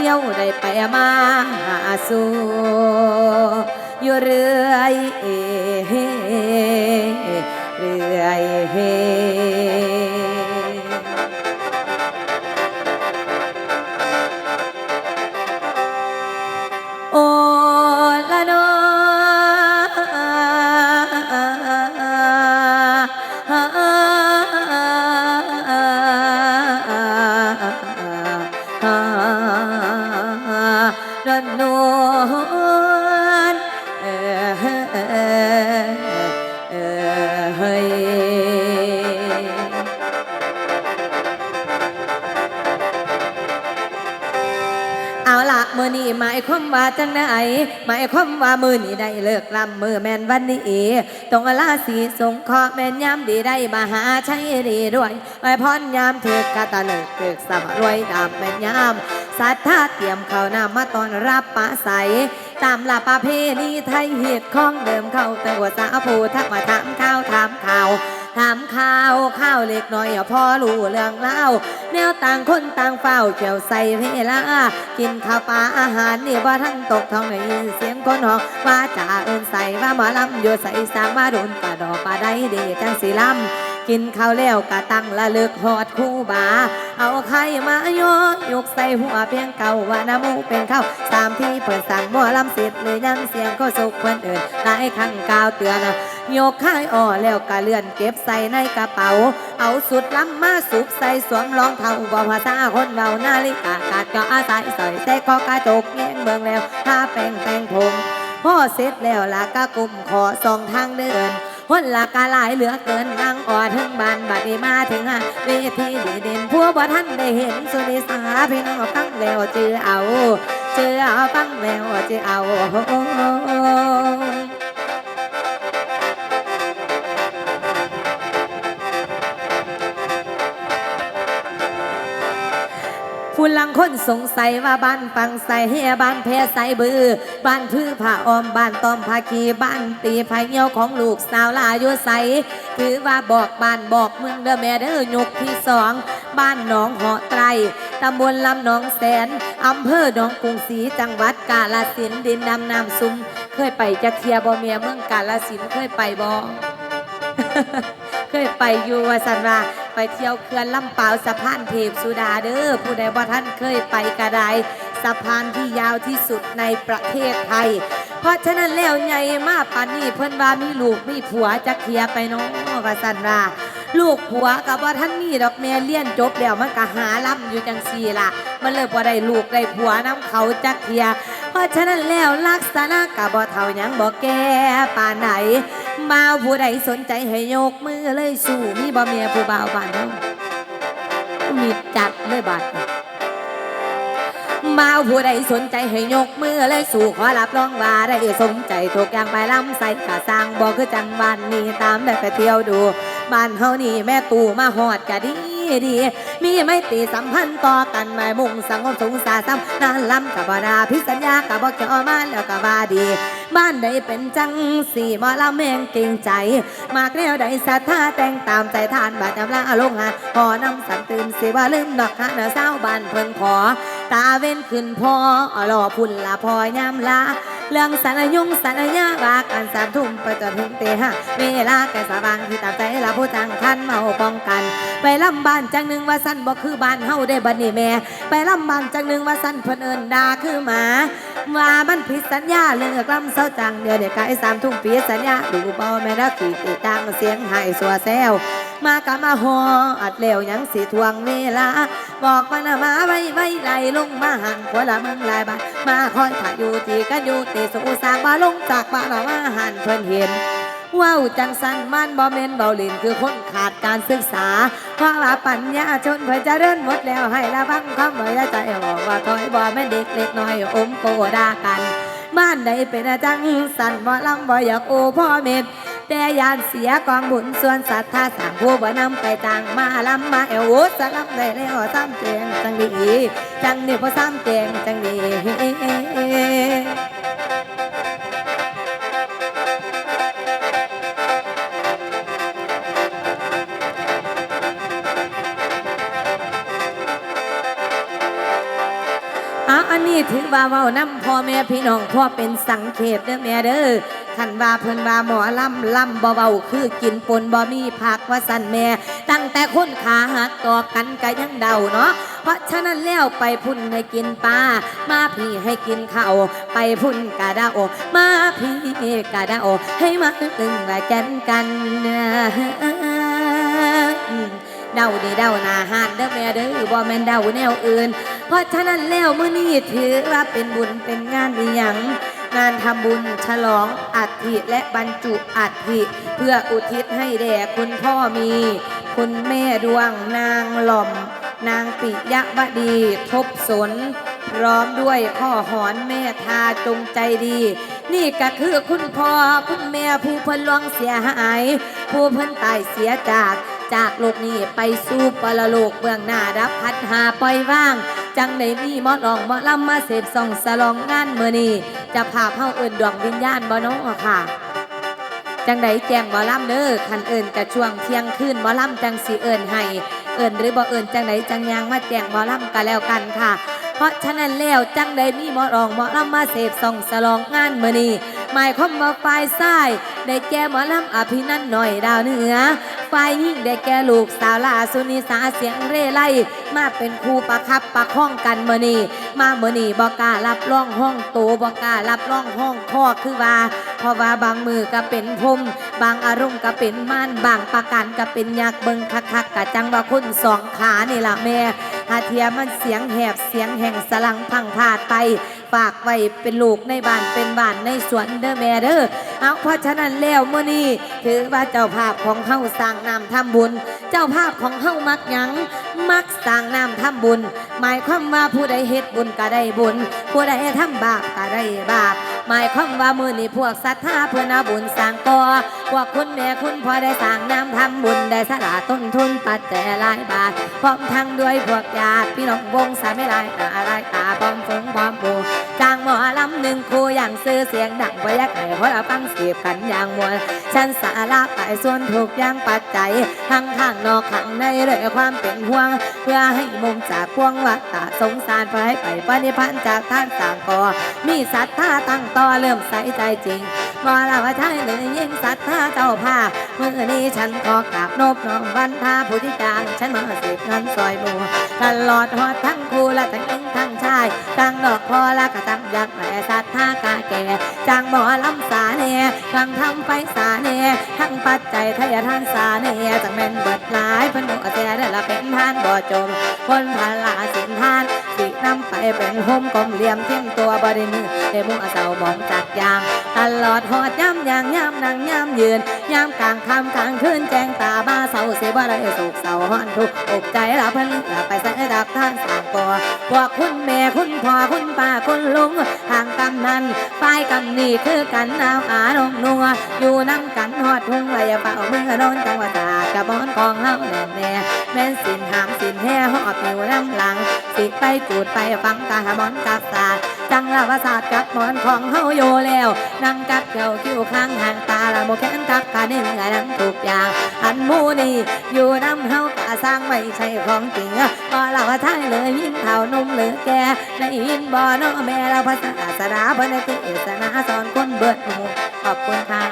ที่ยวได้ไปมาหาสู่อยู่เรื่อยเรื่อยโอละนอ นวลนเออเออเออเฮ้ยเอาละมือนี้หมายความว่าจังไหนหมายความว่ามือนี้ได้เลิกลำมือแมนวันนี้ต้องลาสีสงเคราะห์แมนยามดีได้มาหาใช้ดีด้วยไว้พรยามเถือกกะตะเลิกเถือกสบรวยดามแมนยาม ศรัทธาเตรียมเข้าวน้ามาตอนรับปะใส ตามหลักประเพณีไทยเหตุของเดิมเข้าแต่หัวสาผูทักมาถามข้าวถามข่าวถามข้าวข้าวเล็กน้อยอะพอรู้เรื่องเล่า แนวต่างคนต่างเฝ้าเกี่ยวใส่เวลากินข้าวปลาอาหารนี่ว่าทั้งตกท้องได้ยินเสียงคนหองว่าจ่าเอินใส่ว่าหมาลำอยู่ใส่สามมารุนกระดอกปลาได้ดีจังสีลำ กินข้าวแล้วกะตั้งละลึกหอดคู่บา เอาไข่มาโยยกใส่หัวเพียงเก่าว่าน้ำมูเป็นข้าวสามที่เปิดสั่งมัวลำเสร็จเลยยังเสียงก็สุกเพื่อนเอินหลายครั้งกาวเตือนโยกข้ายอ่อแล้วก็เลื่อนเก็บใส่ในกระเป๋า เอาสุดล้ำมาสุบใส่สวมรองเท้าบอกภาษาคนเบานาฬิกากาดก็อาศัยใส่แต่ก็กระจกแง้งเบิ่งแล้วถ้าแป้งแต่งผมพ่อเสร็จแล้วล่ะก็กลุ่มขอสองทางเดิน คนละกาหลายเหลือเกินนั่งอ่อถึงบานบัดนี้มาถึงฮะเวทีดีเด่นพวบ่ท่านได้เห็นสุนิสาพี่น้องฟังแล้วเจอเอาเจอเอาฟังแล้วเจอเอา ผู้ลังคนสงสัยว่าบ้านปังใสเฮียบ้านแพ้ใสบือ บ้านพื้ผ้าออมบ้านตอมภาคีบ้านตีไผ่เหี่ยวของลูกสาวลาอยู่ใสถือว่าบอกบ้านบอกเมืองเด้อแม่เด้อยกที่สองบ้านหนองหาะไตรตำบลลำหนองแสนอำเภอหนองกรุงศรีจังหวัดกาฬสินดินดำน้ำซุม เคยไปจะเคลียบ่เมียเมืองกาฬสินธ์เคยไปบ่ เคยไปอยู่วสันว่าไปเที่ยวเขื่อนลำเปาวสะพานเทพสุดาเด้อผู้ใดบ่ท่านเคยไปกระไดสะพานที่ยาวที่สุดในประเทศไทย เพราะฉะนั้นแล้วใหญ่มากปานนี้เพิ่นว่ามีลูกมีผัวจะเคลียร์ไปเน้องว่าสันว่าลูกผัวกับว่าท่านมีดอกแม่เลี้ยนจบแล้วมันก็หาล่ำอยู่จังซี่ละมันเลยบ่ได้ลูกได้ผัวน้ำเขาจักเคียร์เพราะฉะนั้นแล้วลักษณะกับบ่เท่ายังบ่แก่ปานไหน มาผู้ใดสนใจให้ยกมือเลยสู่มีบ่เมียผู้บ่าวบ้านเฮามีจัดเลยบัดมาผู้ใดสนใจให้ยกมือเลยสู่ขอรับรองว่าได้สมใจถูกอย่างไปลำใส่กะสร้างบ่คือจังบ้านนี้ตามได้ไปเที่ยวดูบ้านเฮานี่แม่ตู่มาหอดกะดี ดี มีไม่ตีสัมพันธ์ต่อกันหมายมุ่งสังคมสงสารซ้ำนานล้ำกับบดาพิสัญญากับบ่เกี่ยวมาแล้วก็ว่าดี บ้านใดเป็นจังสี่มอลำแมงเก่งใจ มากแล้วใดศรัทธาแต่งตามใจทานบาดจำลาลงหาพอนำสันตื่นสิว่าลืมดอกหาเนื้อเศร้าบ้านเพิ่นขอ ตาเว้นขึ้นพอรอพุ่นละพอยามลา เรื่องสัญญงสัญญาว่าการสามทุ่มไปจนถึงตีห้าเวลาแก่สาบางที่ตามใจละผู้จังคันเมาป้องกัน ไปลำบ้านจังหนึ่งว่าสั้นบ่คือบ้านเฮาได้บัดนี้แม่ ไปลำบ้านจังหนึ่งว่าสั้นเพิ่นเอินดาคือหมาว่ามันผิดสัญญาเรื่องกลำเศร้าจังเดี๋ยวเด็กกายสามทุ่มปีสัญญาดูเบาแม่นักขี่ติดตังเสียงไห้สัวแซว มากะมาหออัดแล้วยังสิทวงเวลา บอกมานะมาไว้ไว้ไหลลงมาหันขวละมืองหลายบาทมาคอยถ่ายอยู่ที่กันอยู่ตีสูสางมาลงจากบ้านามาหันเพิ่นเห็นว้าวจังสันมันบ่เมนเบาลินคือคนขาดการศึกษาเพราะว่าปัญญาชนเพิ่นจะเดินหมดแล้วให้ระวังคำไว้และใจออกว่าถอยบ่แม่นเด็กเล็กน้อยอมโกดากันบ้านใดเป็นจังสันบ่ลำบ่อยากโอพ่อเม็ด แต่ยานเสียกองบุญส่วนศรัทธาสั่งผู้บ่นำไปต่างมาลำมาเอวสลับได้แล้วซ้ำเจงจังดีจังนี่พอซ้ำเจงจังดีอันนี้ถือว่าเว้าน้ำพ่อแม่พี่น้องพ่อเป็นสังเขตเด้อแม่เด้อ ขันว่าเพิ่นว่าหมอลำลำบ่เบาคือกินปนบ่มีผักว่าสั่นแม่ ตั้งแต่คนขาหักต่อกันก็ยังเดาเนาะเพราะฉะนั้นแล้วไปพุ่นให้กินปลามาพี่ให้กินข้าวไปพุ่นกะดาโอมาพี่กะดาโอให้มาตึงว่าแกนกันเดาดีเดาหนาหานเด้อแม่เด้อบ่แม่นเดาแนวอื่น เพราะฉะนั้นแล้วมื้อนี้ถือว่าเป็นบุญเป็นงานอีหยัง งานทำบุญฉลองอัฐิและบรรจุอัฐิเพื่ออุทิศให้แด่คุณพ่อมี คุณแม่ดวงนางหล่อม นางปิยวดี ทบสน พร้อมด้วยพ่อหอนแม่ทาจงใจดี นี่ก็คือคุณพ่อคุณแม่ผู้เพิ่นลวงเสียหาย ผู้เพิ่นตายเสียจากจากโลกนี้ไปสู่ปรโลกเบื้องหน้ารับพัดหาปล่อยว่าง จังได้มีหมอลองหมอลำมาเสพส่องสลองงานเมื่อนี้จะพาเฮาเอินดวงวิญญาณบ่น้อค่ะ จังไดแจ้งหมอลำเด้อคันเอินกะช่วงเที่ยงคืนหมอลำจังสิเอินให้เอินหรือบ่เอินจังไดจังยังมาแจ้งหมอลำกันแล้วกันค่ะ เพราะฉะนั้นแล้วจังไดมีหมอรองหมอลำมาเสพส่องสลองงานเมื้อนี้หมายความว่าฝ่ายซ้ายได้แก่หมอลำอภินันหน่อยดาวเหนือ ฝ่ายยิ่งได้แก่ลูกสาวลาสุนิสาเสียงเร่ไล่มาเป็นครูประคับประคองกันมือนีมาเมื่อนีบอกกล้ารับร่องห้องโตบอกกล้ารับร่องห้องข้อคือว่าเพราะว่าบางมือก็เป็นพรมบางอารมณ์ก็เป็นม่านบางประการก็เป็นยักษ์เบิงคักๆกะจังว่าคนสองขานี่ล่ะแม่ หาเทียมันเสียงแหบเสียงแห่งสลังพังพาดไปฝากไว้เป็นลูกในบ้านเป็นบ้านในสวนเด้อแม่เด้อเอาเพราะฉะนั้นแล้วเมื่อนี้ถือว่าเจ้าภาพของเฮาสร้างน้ำทำบุญ เจ้าภาพของเฮามักยังมักสร้างน้ำทำบุญ หมายความว่าผู้ใดเฮ็ดบุญก็ได้บุญ ผู้ใดทำบาปก็ได้บาป หมายความว่ามือนี่พวกศรัทธาเพื่อนาบุญสร้างก่อพวกคุณแม่คุณพ่อได้สร้างน้ำทำบุญได้สละต้นทุนปัจจัยหลายบาทพร้อมทั้งด้วยพวกญาติพี่น้องวงสามไม่ลายตาลายตาพร้อมฟงพร้อมบูจ้างหมอลำหนึ่งคู่อย่างซื้อเสียงดังพยักให้พราะเราฟัง จีบกันอย่างมวลฉันสาระไปส่วนถูกอย่างปัจจัยทั้งข้างนอกข้างในเลยความเป็นห่วง เพื่อให้มุมจากพวงวัตตาสงสารไปไปปฏิพันธ์จากท่านสางกอมีศรัทธาตั้งต่อเริ่มใส่ใจจริง บ่ลาว่าใช่เลยยิ่งศรัทธาเจ้าภาพเมื่อนี้ฉันขอกราบนบน้อมวันทาผู้ที่จางฉันมาเสพเงินซอยหมูตลอดหอดทั้งครูและทั้งหญิงทั้งชายตั้งดอกพอและก็ตั้งยักษ์แม่ศรัทธากาแก่จางหมอลำสาเน่ทั้งทำไปสาเน่ทั้งปัจจัยทายทานสาเน่จังแม่นเบิดหลายพันดุเสียได้ละเป็นทานบ่จมคนพลาสินทาน ตินำไปเป็นโฮมกลมเหลี่ยมเทียมตัวบริมือได้มุ่งเอาเสามองจักยาง ตลอดหอดย้ำยางย้ำนางย้ำยืน ย้ำกลางค่ำกลางคืนแจ้งตาบ้าเสาเสียบ่ได้สุกเสาห้อนทุกอกใจละเพิ่นเหลือไปใส่ดับท่านสามก่อพวกคุณแม่คุณพ่อคุณป้าคุณลุงทางกำนันป้ายกำนี่คือกันนาวอานงนัวอยู่น้ำกันหอดทุ่งไรเป่าเมือโดนจังหวัดตากกระบอนกองเฮาแน่แน่แม่นสินหามสินแห่หอบอยู่น้ำหลัง สิไปจูดไปฟังกาหมอนกับสา จังละวาศาสตร์กับหมอนของเฮาอยู่แล้วนั่งกัดเกี่ยวคิ้วข้างห่างตาละโมแขนกับกาเนื้อนั่งทุกอย่างอันมูนี่อยู่น้ำเฮากะสร้างไว้ใช่ของจริงบ่ลาว่าทายเลยยิ่งเท่านุ่มหรือแกได้ยินบ่เน้อแม่เราภาษาสนาเพิ่นเทศนาสอนคนเบิดหูขอบคุณค่ะ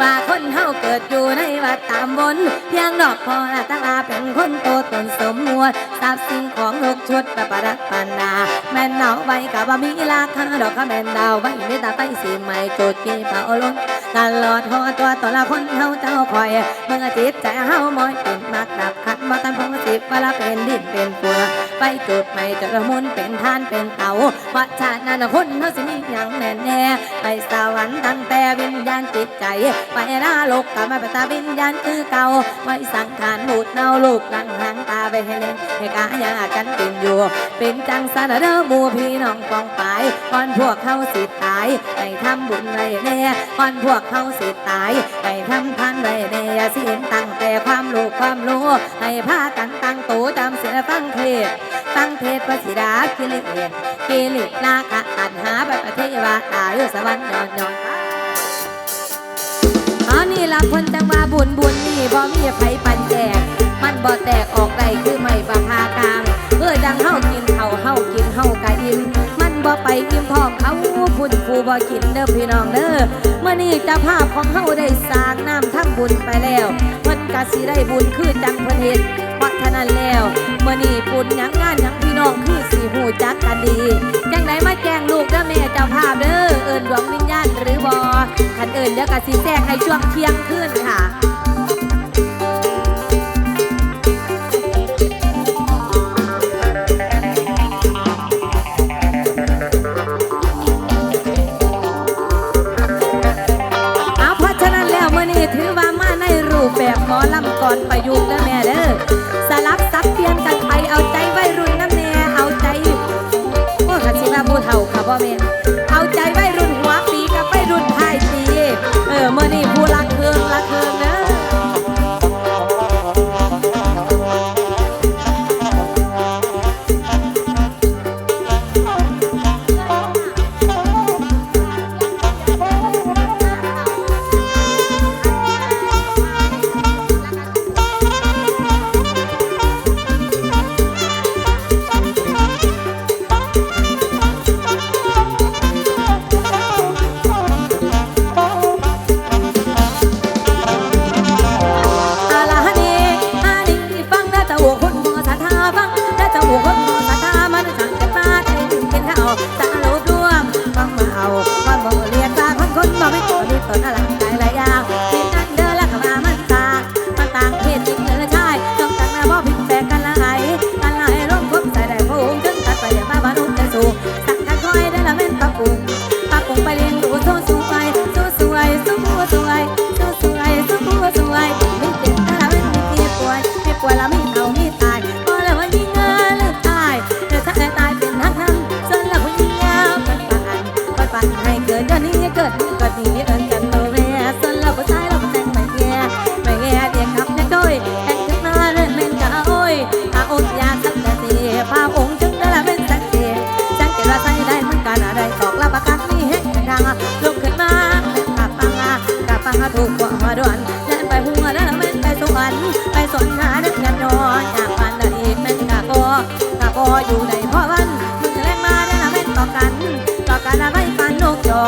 ว่าคนเฮาเกิดอยู่ในวัดตามบนเพียงดอกพอละตั้งอาเป็นคนโตตนสมมวด ทรัพย์สิ่งของลูกชุดประดับปันนาแม่นเอาไว้กับว่ามีราคาดอกข้าแม่นดาวไว้ไม่ตาไปสีใหม่จุดกี่เป่าล้นตลอดหัวตัวตัวละคนเฮาเจ้าคอยเมื่อจิตใจเฮามอยเป็นมากดับขัดบ่ทันพ สิบเวลาเป็นดินเป็นปัวไปจุดใหม่จะระมุนเป็นทานเป็นเตาวัชาตินั้นคนเฮาสิมีอย่างแน่แน่ไปสวรรค์ตั้งแต่วิญญาณจิตใจ ไปนาโลกกลับมาเป็นตาวิญญาณคือเก่าไว้สังขารบูดเน่าลูกหลังหางตาไปให้เล่นให้กายากันเป็นอยู่ เป็นจังสารเด้อหมู่พี่น้องกองไปก่อนพวกเขาสิตายให้ทำบุญไรแน่ก่อนพวกเขาสิตายให้ทำทานไรแน่สิเห็นตั้งแต่ความรู้ความรู้ให้พากันตั้งโตจำเสียฟังเทศฟังเทศประสิดากิเลสกิเลสนาคะตันหาแบบเทวาตาอยู่สวรรค์นอนนอนเอานี่ละคนจังว่าบุญบุญนี่บ่มีไผปันแจกมันบ่แตกออกได้คือไม่ประพากลางเพื่อดังเฮากินเขาเฮากินเฮากะอิ่มมันบ่ไปอิ่มท้องเขาพุ่นผู้บ่กินเด้อพี่น้องเด้อเมื่อนี้จะภาพของเฮาได้สร้างน้ำทั้งบุญไปแล้วเพิ่นกะสิได้บุญคือจังเพิ่นเฮ็ด ราะฉะนั้นแล้วเมื่อนี่ปุ่นยังงานยังพี่น้องคือสี่หูจักกันดีจังไดมาแจ้งลูกเด้อแม่เจ้าภาพเด้อเอิญดวงวิญญาณหรือบอขันเอิญเดี๋ยวก็สิแจ้งให้ช่วงเที่ยงคืนค่ะ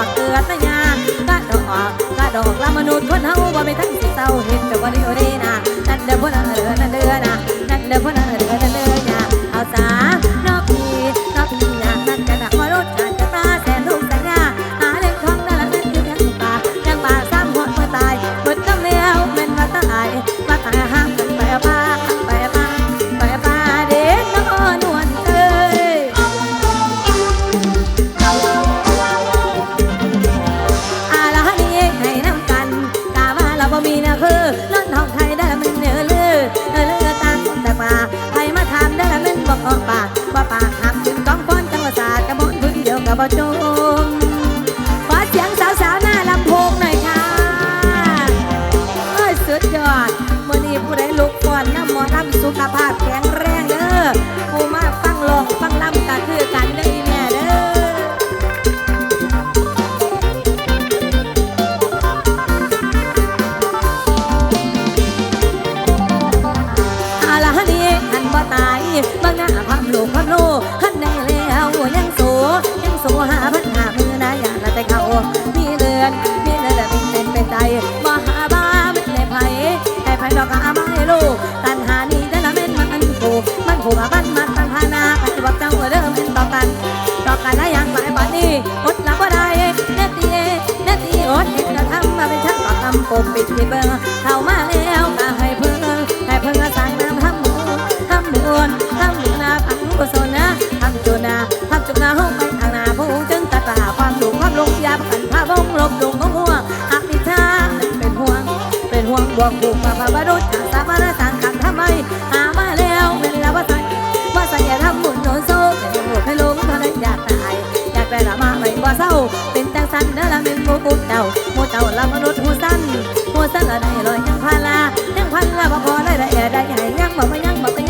อกเกิดตะยากะดอกกะดอกละมนุษย์คนเฮาบ่มีทั้งสิเศร้าเห็นแต่ว่าดีดีนะนั่เด้อพวกนั้นเด้อนั่นเด้อน บบ่จมขอเสียงสาวๆหน้าลำโพงหน่อยค่ะเอ้ยสุดยอดมื่อนี้ผู้ใดลุกก่อนน้ำหมอลำสุขภาพแข็งแรงเด้อผู้มาฟังลองฟังลำก็คือกันเด้ออีแม่เด้ออาละฮันนี่หันบ่ตายบางหน้าความลูกความโลหั ยังโสหาพันหามือนะอย่าละแต่เขามีเดือนมีเดือนแต่เป็นเป็นเป็นใจบ่หาบ้าไม่ได้ไผแต่ไผดอกหาไม่ลูกตันหานี่ได้ละเม่นมันผูกมันผูกมาบ้านมันตั้งพานาไปบอกเจ้าเริ่มเป็นต่อกันต่อกันแล้ยังหลายบัดนี้อดละบ่ได้เนตีเนตีอดเห็นกระทำมาเป็นช่างต่อคำปมปิดปิดเบิ่งเข้ามาแล้ว วงบวงผูกมาพาบรุษสามารถสั่งขังทำไมหามาแล้วเป็นแล้วว่าใส่ว่าใส่อย่าทำบุญโดนโซ่เป็นบุญให้ลงท่านั้นอยากตายอยากได้ละมาไม่ว่าเศร้า เป็นจังสันเด้อละเป็นหมูกุดเดาโมเต่าละมนุษย์หูสั้นหูสั้นละได้ลอยยังพาลายังพันละบ่พอได้ได้ได้ใหญ่ยังบ่มายังบ่ก็ยัง